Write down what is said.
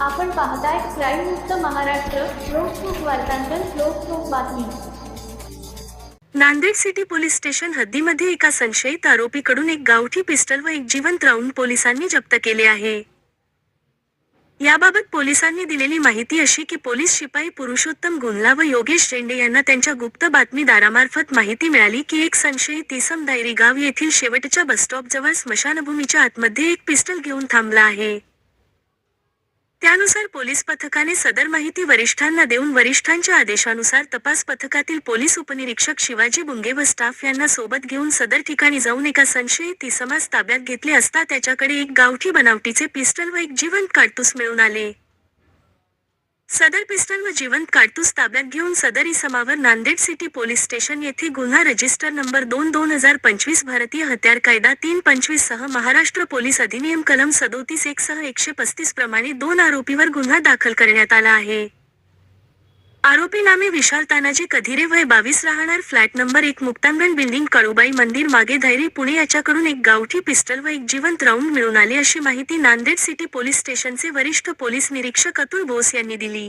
आपण पाहताय क्राईम मुक्त महाराष्ट्र लोकसुख वार्तांकन लोकसुख बातमी. नांदेड सिटी पोलीस स्टेशन हद्दीमध्ये एका संशयित आरोपीकडून एक गावठी पिस्टल व एक जिवंत राऊंड पोलिसांनी जप्त केले आहे. याबाबत पोलिसांनी दिलेली माहिती अशी की पोलीस शिपाई पुरुषोत्तम गुंजला व योगेश शेंडे यांना त्यांच्या गुप्त बातमीदारामार्फत माहिती मिळाली की एक संशयित इसम दायरी गाव येथील शेवटच्या बसस्टॉपजवळ स्मशानभूमीच्या आतमध्ये एक पिस्टल घेऊन थांबला आहे. त्यानुसार पोलीस पथकाने सदर माहिती वरिष्ठांना देऊन वरिष्ठांच्या आदेशानुसार तपास पथकातील पोलीस उपनिरीक्षक शिवाजी बुंगे व स्टाफ यांना सोबत घेऊन सदर ठिकाणी जाऊन एका संशयित इसमास ताब्यात घेतले असता त्याच्याकडे एक गावठी बनावटीचे पिस्टल व एक जिवंत काडतूस मिळून आले. सदर पिस्टल व जिवंत काडतूस ताब्यात घेऊन सदर इसमावर नांदेड सिटी पोलीस स्टेशन येथे गुन्हा रजिस्टर नंबर दोन दोन हजार पंचवीस भारतीय हत्यार कायदा तीन पंचवीस सह महाराष्ट्र पोलीस अधिनियम कलम सदोतीस एक सह एकशे पस्तीस प्रमाणे दोन आरोपीवर गुन्हा दाखल करण्यात आला आहे. आरोपी नामे विशाल तानाजी कधिरे वय बावीस राहणार. फ्लॅट नंबर एक मुक्तांगण बिल्डिंग कळुबाई मंदिर मागे धैरी पुणे याच्याकडून एक गावठी पिस्टल व एक जिवंत राऊंड मिळून आले अशी माहिती नांदेड सिटी पोलीस स्टेशनचे वरिष्ठ पोलीस निरीक्षक अतुल बोस यांनी दिली.